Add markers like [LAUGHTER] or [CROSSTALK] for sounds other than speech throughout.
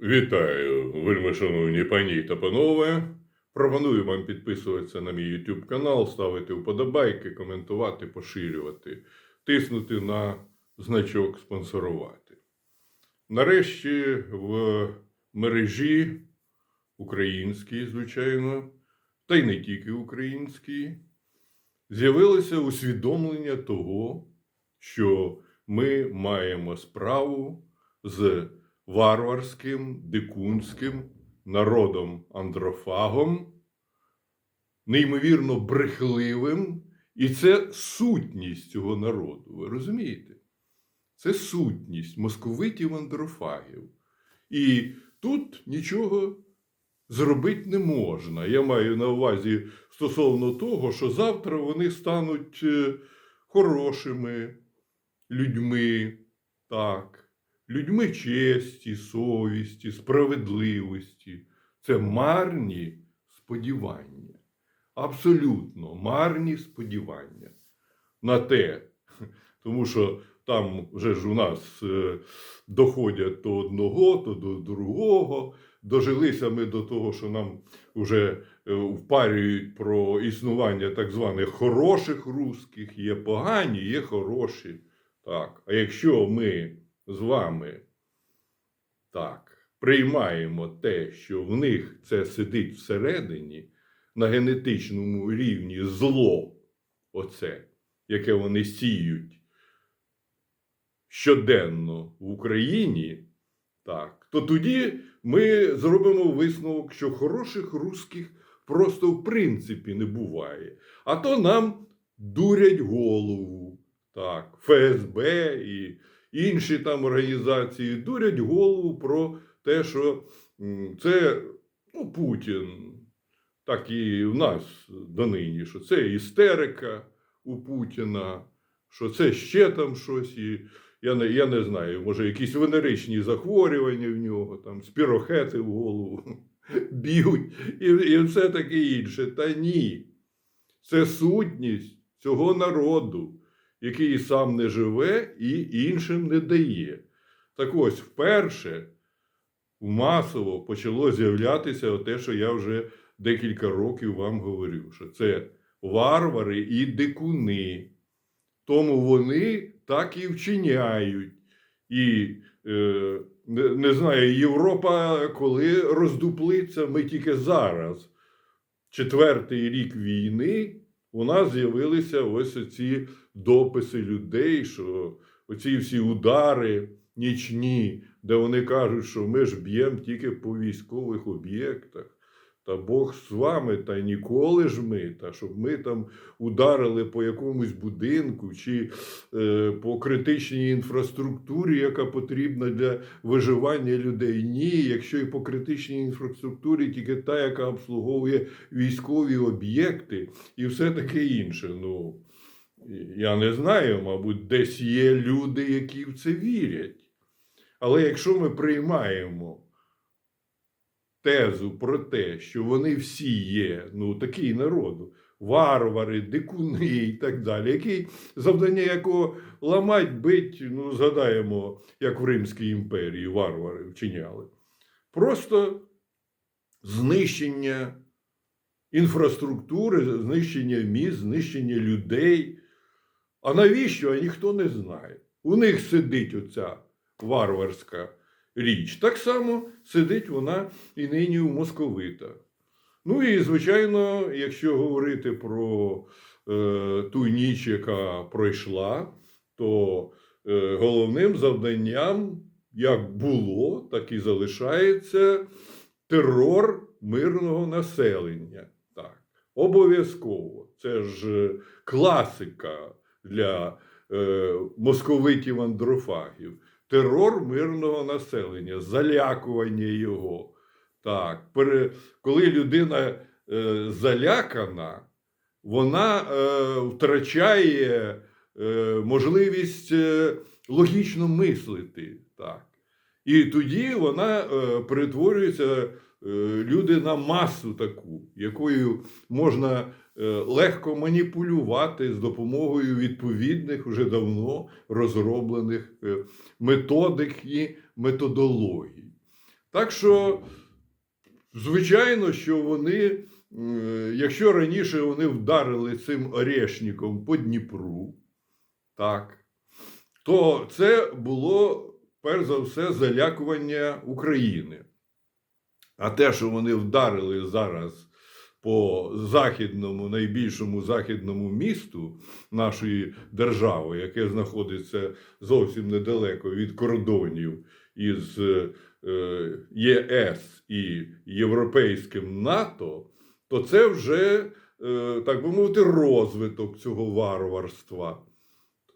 Вітаю, вельми пані та панове. Пропоную вам підписуватися на мій YouTube канал, ставити вподобайки, коментувати, поширювати, тиснути на значок спонсорувати. Нарешті в мережі українській, звичайно, та й не тільки українській, з'явилося усвідомлення того, що ми маємо справу з варварським, дикунським народом андрофагом, неймовірно брехливим, і це сутність цього народу. Ви розумієте? Це сутність московитів андрофагів. І тут нічого зробити не можна. Я маю на увазі стосовно того, що завтра вони стануть е, хорошими людьми, так людьми честі, совісті, справедливості. Це марні сподівання. Абсолютно марні сподівання на те. [LAUGHS] Тому що там вже ж у нас е, доходять то одного, то до другого. Дожилися ми до того, що нам вже е, впарюють про існування так званих хороших русських, є погані, є хороші. Так. А якщо ми з вами так, приймаємо те, що в них це сидить всередині на генетичному рівні зло, оце, яке вони сіють щоденно в Україні, так, то тоді ми зробимо висновок, що хороших русських просто в принципі не буває. А то нам дурять голову. Так, ФСБ і інші там організації дурять голову про те, що це ну, Путін, так і в нас донині, що це істерика у Путіна, що це ще там щось. І я не, я не знаю, може, якісь венеричні захворювання в нього, там спірохети в голову [LAUGHS] б'ють і, і все таке інше. Та ні. Це сутність цього народу який сам не живе і іншим не дає. Так ось вперше масово почало з'являтися те, що я вже декілька років вам говорю, що це варвари і дикуни. Тому вони так і вчиняють. І е, не, не знаю, Європа, коли роздуплиться, ми тільки зараз, четвертий рік війни, у нас з'явилися ось ці дописи людей, що оці всі удари нічні, де вони кажуть, що ми ж б'ємо тільки по військових об'єктах. Та Бог з вами, та ніколи ж ми, та щоб ми там ударили по якомусь будинку чи е, по критичній інфраструктурі, яка потрібна для виживання людей. Ні, якщо і по критичній інфраструктурі, тільки та, яка обслуговує військові об'єкти і все таке інше. Ну, я не знаю, мабуть, десь є люди, які в це вірять. Але якщо ми приймаємо тезу про те, що вони всі є, ну такий народу, варвари, дикуни і так далі, який завдання якого ламать, бить, ну згадаємо, як в Римській імперії варвари вчиняли. Просто знищення інфраструктури, знищення міст, знищення людей. А навіщо? Ніхто не знає. У них сидить оця варварська річ. Так само сидить вона і нині у московита. Ну і, звичайно, якщо говорити про е, ту ніч, яка пройшла, то е, головним завданням, як було, так і залишається терор мирного населення. Так, обов'язково. Це ж класика для е, московитів андрофагів. Терор мирного населення, залякування його. Так, пере, коли людина е, залякана, вона е, втрачає е, можливість е, логічно мислити. Так. І тоді вона е, перетворюється люди на масу таку, якою можна е, легко маніпулювати з допомогою відповідних вже давно розроблених е, методик і методологій. Так що, звичайно, що вони, е, якщо раніше вони вдарили цим орешником по Дніпру, так, то це було перш за все залякування України. А те, що вони вдарили зараз по західному, найбільшому західному місту нашої держави, яке знаходиться зовсім недалеко від кордонів із е, ЄС і Європейським НАТО, то це вже, е, так би мовити, розвиток цього варварства.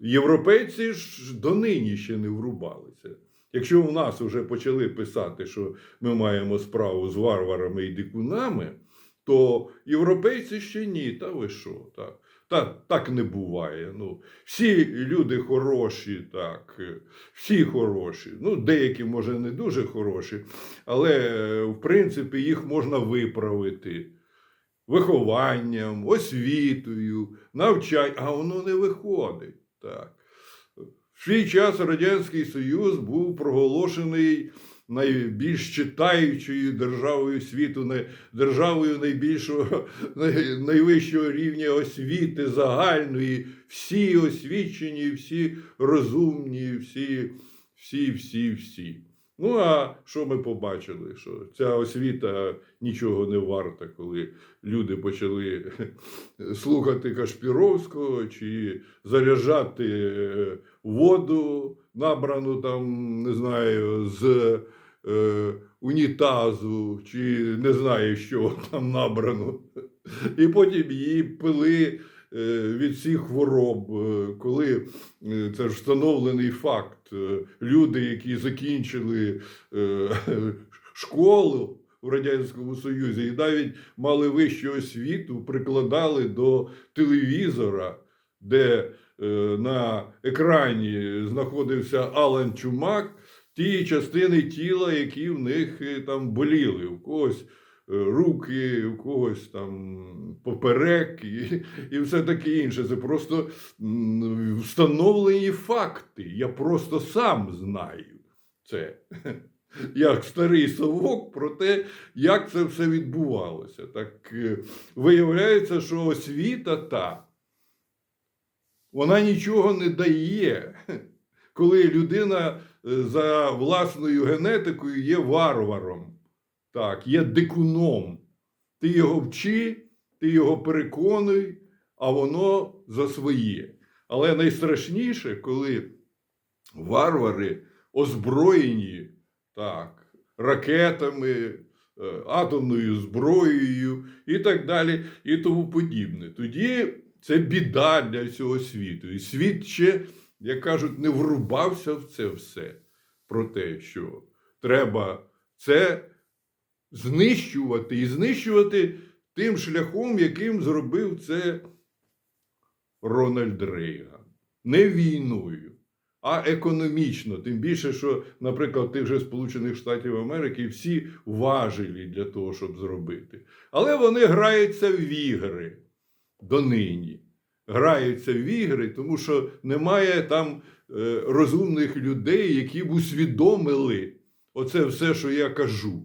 Європейці ж донині ще не врубалися. Якщо у нас вже почали писати, що ми маємо справу з варварами і дикунами, то європейці ще ні. Та ви що? Так, та, так не буває. Ну, всі люди хороші, так, всі хороші. Ну, деякі, може, не дуже хороші, але в принципі їх можна виправити вихованням, освітою, навчанням, а воно не виходить. Так. В свій час Радянський Союз був проголошений найбільш читаючою державою світу, державою найбільшого, [LAUGHS] найвищого рівня освіти, загальної, всі освічені, всі розумні, всі, всі, всі, всі. Ну, а що ми побачили? Що ця освіта нічого не варта, коли люди почали [LAUGHS] слухати Кашпіровського чи заряджати е, воду, набрану там, не знаю, з е, унітазу, чи не знаю, що там набрано. [LAUGHS] І потім її пили від всіх хвороб, е, коли е, це ж встановлений факт. е, Люди, які закінчили е, [LAUGHS] школу в Радянському Союзі і навіть мали вищу освіту, прикладали до телевізора, де е, на екрані знаходився Алан Чумак, ті частини тіла, які в них е, там боліли, у когось. Е, Руки, у когось там поперек і, і все таке інше. Це просто встановлені факти. Я просто сам знаю це. [LAUGHS] Як старий совок про те, як це все відбувалося. Так е, виявляється, що освіта та вона нічого не дає, [LAUGHS] коли людина е, за власною генетикою є варваром, так, є дикуном. Ти його вчи, ти його переконуй, а воно за своє. Але найстрашніше, коли варвари озброєні так, ракетами, е, атомною зброєю і так далі, і тому подібне. Тоді це біда для всього світу. І світ ще, як кажуть, не врубався в це все про те, що треба це знищувати і знищувати тим шляхом, яким зробив це Рональд Рейган. Не війною, а економічно. Тим більше, що, наприклад, тих же Сполучених Штатів Америки всі важелі для того, щоб зробити. Але вони граються в ігри донині. Граються в ігри, тому що немає там е, розумних людей, які б усвідомили оце все, що я кажу.